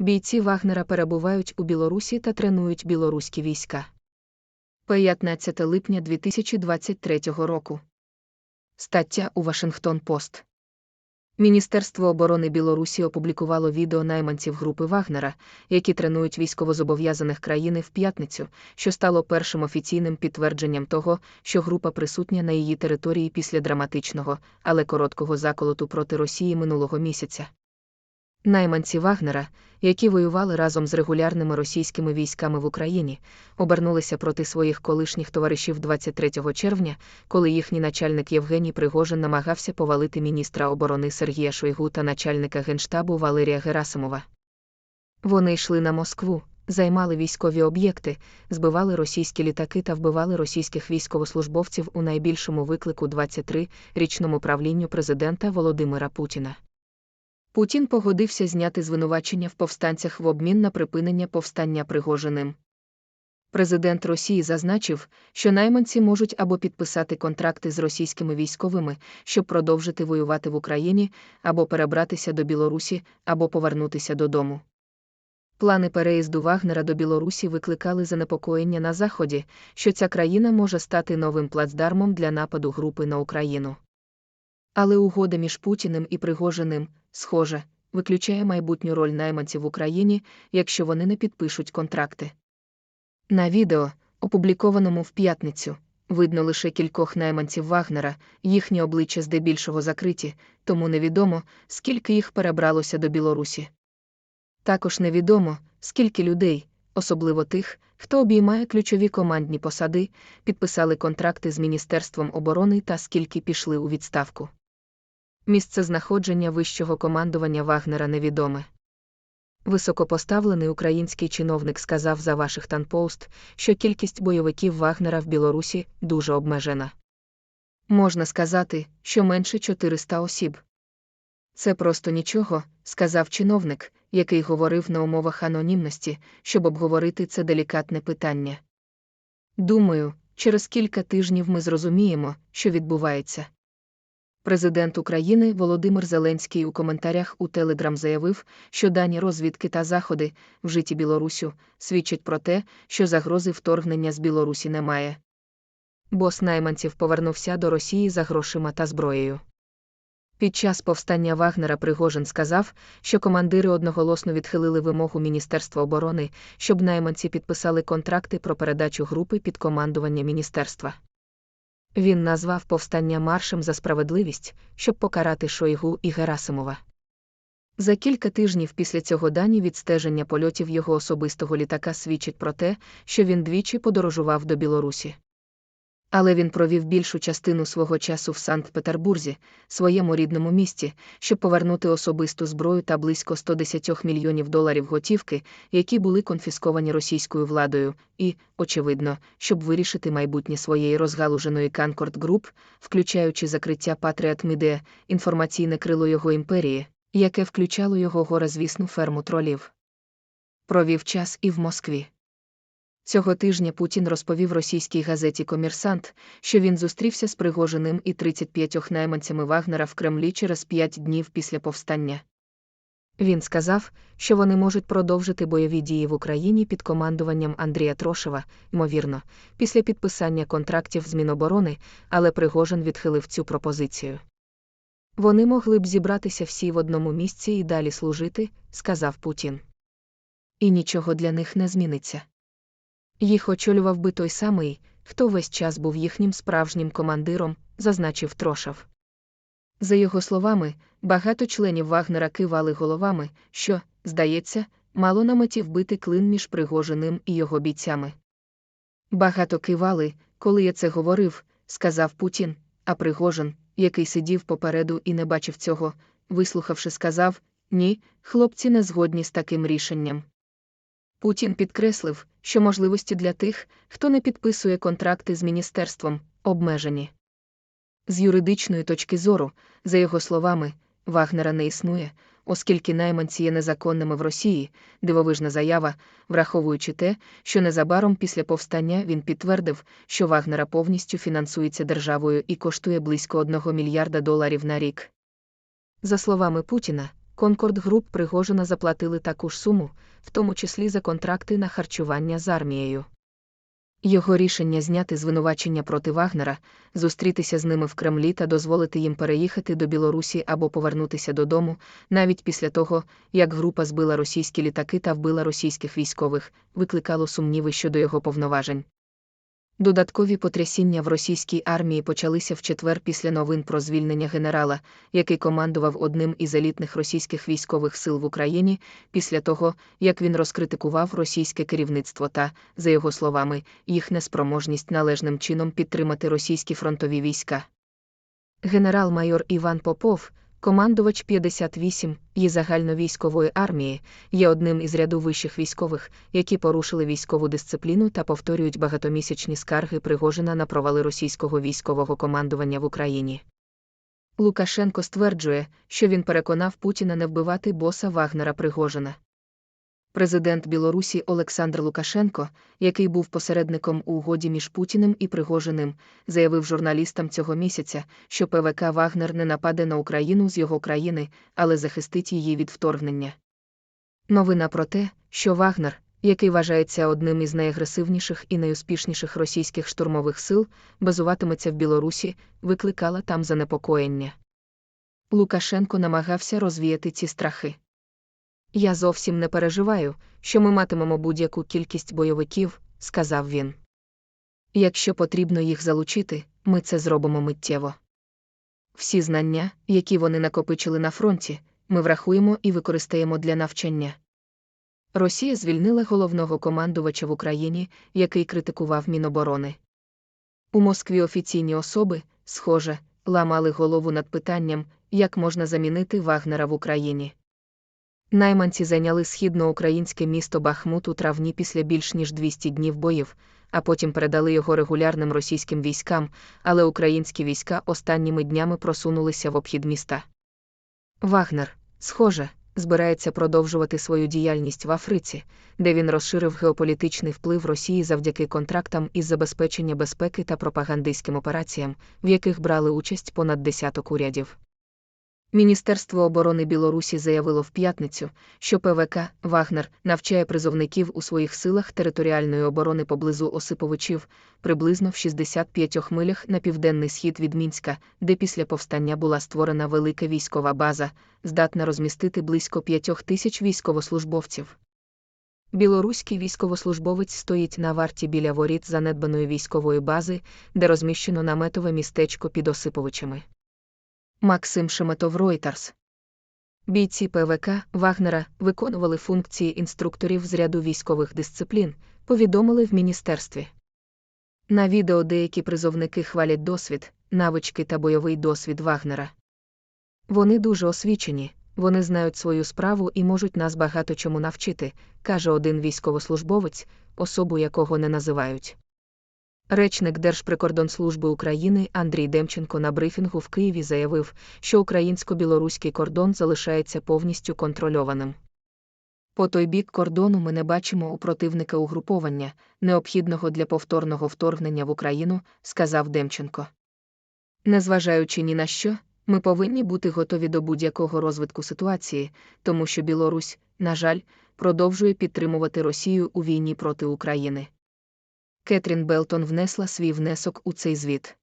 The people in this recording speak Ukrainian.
Бійці Вагнера перебувають у Білорусі та тренують білоруські війська. 15 липня 2023 року. Стаття у Вашингтон Пост. Міністерство оборони Білорусі опублікувало відео найманців групи Вагнера, які тренують військовозобов'язаних країни в п'ятницю, що стало першим офіційним підтвердженням того, що група присутня на її території після драматичного, але короткого заколоту проти Росії минулого місяця. Найманці Вагнера, які воювали разом з регулярними російськими військами в Україні, обернулися проти своїх колишніх товаришів 23 червня, коли їхній начальник Євгеній Пригожин намагався повалити міністра оборони Сергія Шойгу та начальника генштабу Валерія Герасимова. Вони йшли на Москву, займали військові об'єкти, збивали російські літаки та вбивали російських військовослужбовців у найбільшому виклику 23-річному правлінню президента Володимира Путіна. Путін погодився зняти звинувачення в повстанцях в обмін на припинення повстання Пригожиним. Президент Росії зазначив, що найманці можуть або підписати контракти з російськими військовими, щоб продовжити воювати в Україні, або перебратися до Білорусі, або повернутися додому. Плани переїзду Вагнера до Білорусі викликали занепокоєння на Заході, що ця країна може стати новим плацдармом для нападу групи на Україну. Але угода між Путіним і Пригожиним, схоже, виключає майбутню роль найманців в Україні, якщо вони не підпишуть контракти. На відео, опублікованому в п'ятницю, видно лише кількох найманців Вагнера, їхні обличчя здебільшого закриті, тому невідомо, скільки їх перебралося до Білорусі. Також невідомо, скільки людей, особливо тих, хто обіймає ключові командні посади, підписали контракти з Міністерством оборони та скільки пішли у відставку. Місце знаходження вищого командування Вагнера невідоме. Високопоставлений український чиновник сказав за Вашингтон Пост, що кількість бойовиків Вагнера в Білорусі дуже обмежена. Можна сказати, що менше 400 осіб. Це просто нічого, сказав чиновник, який говорив на умовах анонімності, щоб обговорити це делікатне питання. Думаю, через кілька тижнів ми зрозуміємо, що відбувається. Президент України Володимир Зеленський у коментарях у Телеграм заявив, що дані розвідки та заходи, вжиті Білорусю, свідчать про те, що загрози вторгнення з Білорусі немає. Бос найманців повернувся до Росії за грошима та зброєю. Під час повстання Вагнера Пригожин сказав, що командири одноголосно відхилили вимогу Міністерства оборони, щоб найманці підписали контракти про передачу групи під командування міністерства. Він назвав повстання маршем за справедливість, щоб покарати Шойгу і Герасимова. За кілька тижнів після цього дані відстеження польотів його особистого літака свідчить про те, що він двічі подорожував до Білорусі. Але він провів більшу частину свого часу в Санкт-Петербурзі, своєму рідному місті, щоб повернути особисту зброю та близько 110 мільйонів доларів готівки, які були конфісковані російською владою, і, очевидно, щоб вирішити майбутнє своєї розгалуженої Concord Group, включаючи закриття Patriot Media, інформаційне крило його імперії, яке включало його горозвісну ферму тролів. Провів час і в Москві. Цього тижня Путін розповів російській газеті Комірсант, що він зустрівся з Пригожиним і 35 найманцями Вагнера в Кремлі через 5 днів після повстання. Він сказав, що вони можуть продовжити бойові дії в Україні під командуванням Андрія Трошева, ймовірно, після підписання контрактів з Міноборони, але Пригожин відхилив цю пропозицію. Вони могли б зібратися всі в одному місці і далі служити, сказав Путін. І нічого для них не зміниться. Їх очолював би той самий, хто весь час був їхнім справжнім командиром, зазначив Трошев. За його словами, багато членів Вагнера кивали головами, що, здається, мало на меті вбити клин між Пригожиним і його бійцями. Багато кивали, коли я це говорив, сказав Путін, а Пригожин, який сидів попереду і не бачив цього, вислухавши, сказав: Ні, хлопці не згодні з таким рішенням. Путін підкреслив, що можливості для тих, хто не підписує контракти з міністерством, обмежені. З юридичної точки зору, за його словами, Вагнера не існує, оскільки найманці є незаконними в Росії, дивовижна заява, враховуючи те, що незабаром після повстання він підтвердив, що Вагнера повністю фінансується державою і коштує близько 1 мільярда доларів на рік. За словами Путіна, Конкорд Груп Пригожина заплатили таку ж суму, в тому числі за контракти на харчування з армією. Його рішення зняти звинувачення проти Вагнера, зустрітися з ними в Кремлі та дозволити їм переїхати до Білорусі або повернутися додому, навіть після того, як група збила російські літаки та вбила російських військових, викликало сумніви щодо його повноважень. Додаткові потрясіння в російській армії почалися в четвер після новин про звільнення генерала, який командував одним із елітних російських військових сил в Україні, після того, як він розкритикував російське керівництво та, за його словами, їх неспроможність належним чином підтримати російські фронтові війська. Генерал-майор Іван Попов, командувач 58 і загальновійськової армії, є одним із ряду вищих військових, які порушили військову дисципліну та повторюють багатомісячні скарги Пригожина на провали російського військового командування в Україні. Лукашенко стверджує, що він переконав Путіна не вбивати боса Вагнера Пригожина. Президент Білорусі Олександр Лукашенко, який був посередником у угоді між Путіним і Пригожиним, заявив журналістам цього місяця, що ПВК Вагнер не нападе на Україну з його країни, але захистить її від вторгнення. Новина про те, що Вагнер, який вважається одним із найагресивніших і найуспішніших російських штурмових сил, базуватиметься в Білорусі, викликала там занепокоєння. Лукашенко намагався розвіяти ці страхи. Я зовсім не переживаю, що ми матимемо будь-яку кількість бойовиків, сказав він. Якщо потрібно їх залучити, ми це зробимо миттєво. Всі знання, які вони накопичили на фронті, ми врахуємо і використаємо для навчання. Росія звільнила головного командувача в Україні, який критикував Міноборони. У Москві офіційні особи, схоже, ламали голову над питанням, як можна замінити Вагнера в Україні. Найманці зайняли східноукраїнське місто Бахмут у травні після більш ніж 200 днів боїв, а потім передали його регулярним російським військам, але українські війська останніми днями просунулися в обхід міста. Вагнер, схоже, збирається продовжувати свою діяльність в Африці, де він розширив геополітичний вплив Росії завдяки контрактам із забезпечення безпеки та пропагандистським операціям, в яких брали участь понад десяток урядів. Міністерство оборони Білорусі заявило в п'ятницю, що ПВК Вагнер навчає призовників у своїх силах територіальної оборони поблизу Осиповичів, приблизно в 65 милях на південний схід від Мінська, де після повстання була створена велика військова база, здатна розмістити близько 5 тисяч військовослужбовців. Білоруський військовослужбовець стоїть на варті біля воріт занедбаної військової бази, де розміщено наметове містечко під Осиповичами. Максим Шеметов Reuters. Бійці ПВК Вагнера виконували функції інструкторів з ряду військових дисциплін, повідомили в міністерстві. На відео деякі призовники хвалять досвід, навички та бойовий досвід Вагнера. Вони дуже освічені, вони знають свою справу і можуть нас багато чому навчити, каже один військовослужбовець, особу якого не називають. Речник Держприкордонслужби України Андрій Демченко на брифінгу в Києві заявив, що українсько-білоруський кордон залишається повністю контрольованим. По той бік кордону ми не бачимо у противника угруповання, необхідного для повторного вторгнення в Україну, сказав Демченко. Незважаючи ні на що, ми повинні бути готові до будь-якого розвитку ситуації, тому що Білорусь, на жаль, продовжує підтримувати Росію у війні проти України. Кетрін Белтон внесла свій внесок у цей звіт.